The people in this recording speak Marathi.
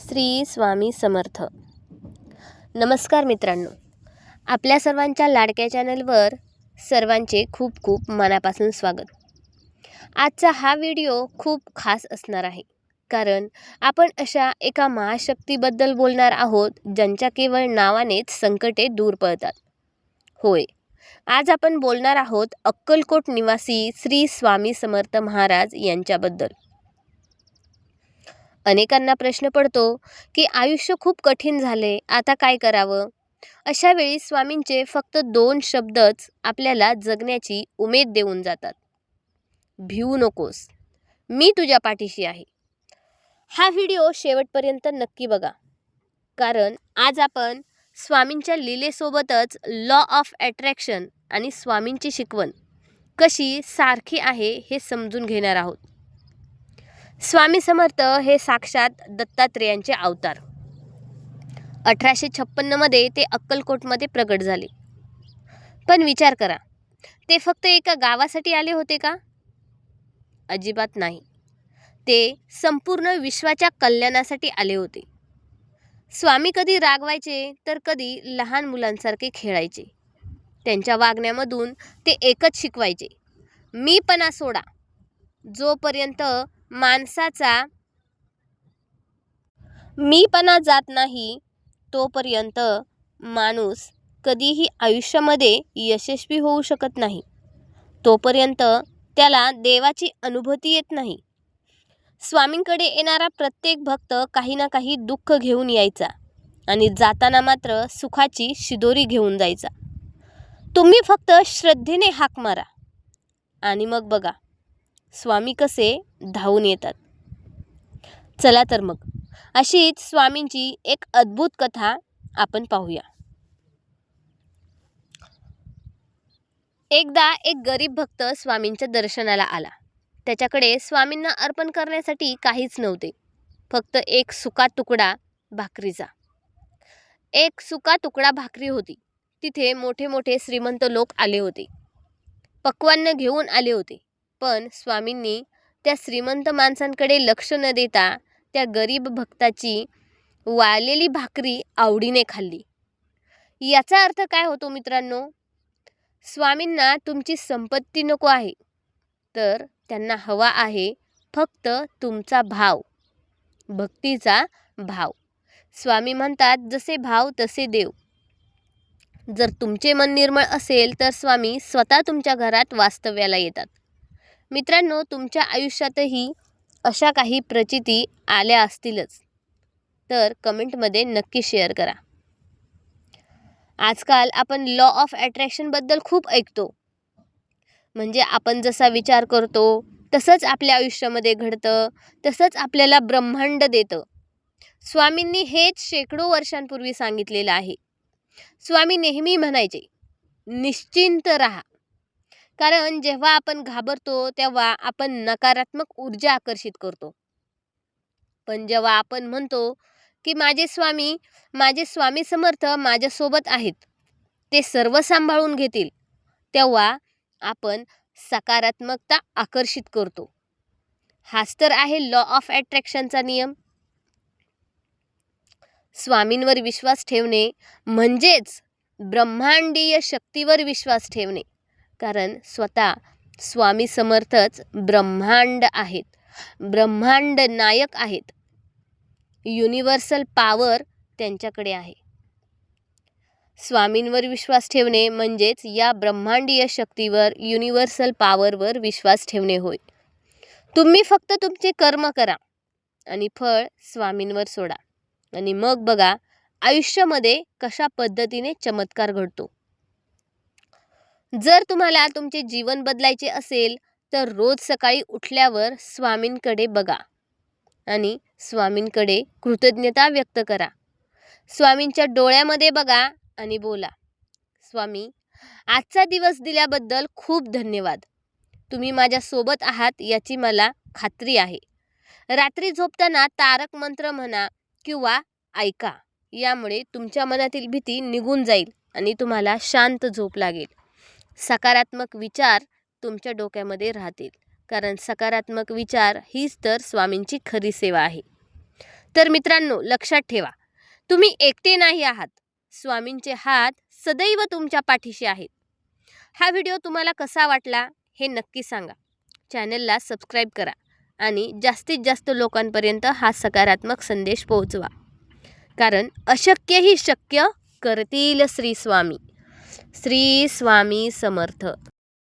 श्री स्वामी समर्थ. नमस्कार मित्रांनो. आपल्या सर्वांच्या लाडक्या चॅनलवर सर्वांचे खूप खूप मनापासून स्वागत. आजचा हा व्हिडिओ खूप खास असणार आहे. कारण आपण अशा एका महाशक्तीबद्दल बोलणार आहोत ज्यांच्या केवळ नावानेच संकटे दूर पळतात होय आज आपण बोलणार आहोत अक्कलकोट निवासी श्री स्वामी समर्थ महाराज यांच्याबद्दल. अनेकांना प्रश्न पडतो की आयुष्य खूप कठीण झाले आता काय करावं? अशा वेळी स्वामींचे फक्त दोन शब्दच आपल्याला जगण्याची उमेद देऊन जातात. भिवू नकोस. मी तुझ्या पाठीशी आहे. हा व्हिडिओ शेवटपर्यंत नक्की बघा. कारण आज आपण स्वामींच्या लीलेसोबतच लॉ ऑफ अट्रॅक्शन आणि स्वामींची शिकवण कशी सारखी आहे हे समजून घेणार आहोत. स्वामी समर्थ हे साक्षात दत्तात्रेयांचे अवतार. अठराशे छप्पन्नमध्ये ते अक्कलकोटमध्ये प्रगट झाले. पण विचार करा ते फक्त एका गावासाठी आले होते का? अजिबात नाही. ते संपूर्ण विश्वाच्या कल्याणासाठी आले होते. स्वामी कधी रागवायचे तर कधी लहान मुलांसारखे खेळायचे. त्यांच्या वागण्यामधून ते एकच शिकवायचे मीपणा सोडा. जोपर्यंत माणसाचा मीपणा जात नाही तोपर्यंत माणूस कधीही आयुष्यामध्ये यशस्वी होऊ शकत नाही. तोपर्यंत त्याला देवाची अनुभूती येत नाही. स्वामींकडे येणारा प्रत्येक भक्त काही ना काही दुःख घेऊन यायचा आणि जाताना मात्र सुखाची शिदोरी घेऊन जायचा. तुम्ही फक्त श्रद्धेने हाक मारा आणि मग बघा स्वामी कसे धावून येतात? चला तर मग. अशीच स्वामींची एक अद्भुत कथा आपण पाहूया. एकदा एक गरीब भक्त स्वामींच्या दर्शनाला आला. त्याच्याकडे स्वामींना अर्पण करण्यासाठी काहीच नव्हते. फक्त एक सुका तुकडा भाकरीचा. एक सुका तुकडा भाकरी होती. तिथे मोठे मोठे श्रीमंत लोक आले होते. पक्वान्न घेऊन आले होते. पण स्वामींनी त्या श्रीमंत माणसांकडे लक्ष न देता त्या गरीब भक्ताची वाळलेली भाकरी आवडीने खाल्ली. याचा अर्थ काय होतो मित्रांनो? स्वामींना तुमची संपत्ती नको आहे तर त्यांना हवा आहे फक्त तुमचा भाव भक्तीचा भाव. स्वामी म्हणतात जसे भाव तसे देव. जर तुमचे मन निर्मळ असेल तर स्वामी स्वतः तुमच्या घरात वास्तव्याला येतात. मित्रांनो तुमच्या आयुष्यातही अशा काही प्रचिती आल्या असतीलच. तर कमेंटमध्ये नक्की शेअर करा. आजकाल आपण लॉ ऑफ अट्रॅक्शनबद्दल खूप ऐकतो. म्हणजे आपण जसा विचार करतो तसंच आपल्या आयुष्यामध्ये घडतं तसंच आपल्याला ब्रह्मांड देतं. स्वामींनी हेच शेकडो वर्षांपूर्वी सांगितलेलं आहे. स्वामी नेहमी म्हणायचे निश्चिंत राहा. कारण जेव्हा आपण घाबरतो तेव्हा आपण नकारात्मक ऊर्जा आकर्षित करतो. पण जेव्हा आपण म्हणतो की माझे स्वामी माझे स्वामी समर्थ माझ्यासोबत आहेत ते सर्व सांभाळून घेतील तेव्हा आपण सकारात्मकता आकर्षित करतो. हाच तर आहे लॉ ऑफ अट्रॅक्शनचा नियम. स्वामींवर विश्वास ठेवणे म्हणजेच ब्रह्मांडीय शक्तीवर विश्वास ठेवणे. कारण स्वतः स्वामी समर्थच ब्रह्मांड आहेत. ब्रह्मांड नायक आहेत. युनिव्हर्सल पॉवर त्यांच्याकडे आहे. स्वामींवर विश्वास ठेवणे म्हणजेच या ब्रह्मांडीय शक्तीवर युनिव्हर्सल पॉवरवर विश्वास ठेवणे होय. तुम्ही फक्त तुमचे कर्म करा आणि फळ स्वामींवर सोडा. आणि मग बघा आयुष्यामध्ये कशा पद्धतीने चमत्कार घडतो. जर तुम्हाला तुमचे जीवन बदलायचे असेल तर रोज सकाळी उठल्यावर स्वामींकडे बघा आणि स्वामींकडे कृतज्ञता व्यक्त करा. स्वामींच्या डोळ्यामध्ये बघा आणि बोला स्वामी आजचा दिवस दिल्याबद्दल खूप धन्यवाद. तुम्ही माझ्यासोबत आहात याची मला खात्री आहे. रात्री झोपताना तारक मंत्र म्हणा किंवा ऐका यामुळे तुमच्या मनातील भीती निघून जाईल आणि तुम्हाला शांत झोप लागेल. सकारात्मक विचार तुमच्या डोक्यामध्ये राहतील. कारण सकारात्मक विचार हीच तर स्वामींची खरी सेवा आहे. तर मित्रांनो लक्षात ठेवा. तुम्ही एकटे नाही आहात. स्वामींचे हात सदैव तुमच्या पाठीशी आहेत. हा व्हिडिओ तुम्हाला कसा वाटला हे नक्की सांगा. चॅनलला सबस्क्राईब करा आणि जास्तीत जास्त लोकांपर्यंत हा सकारात्मक संदेश पोहोचवा. कारण अशक्यही शक्य करतील श्री स्वामी. श्री स्वामी समर्थ.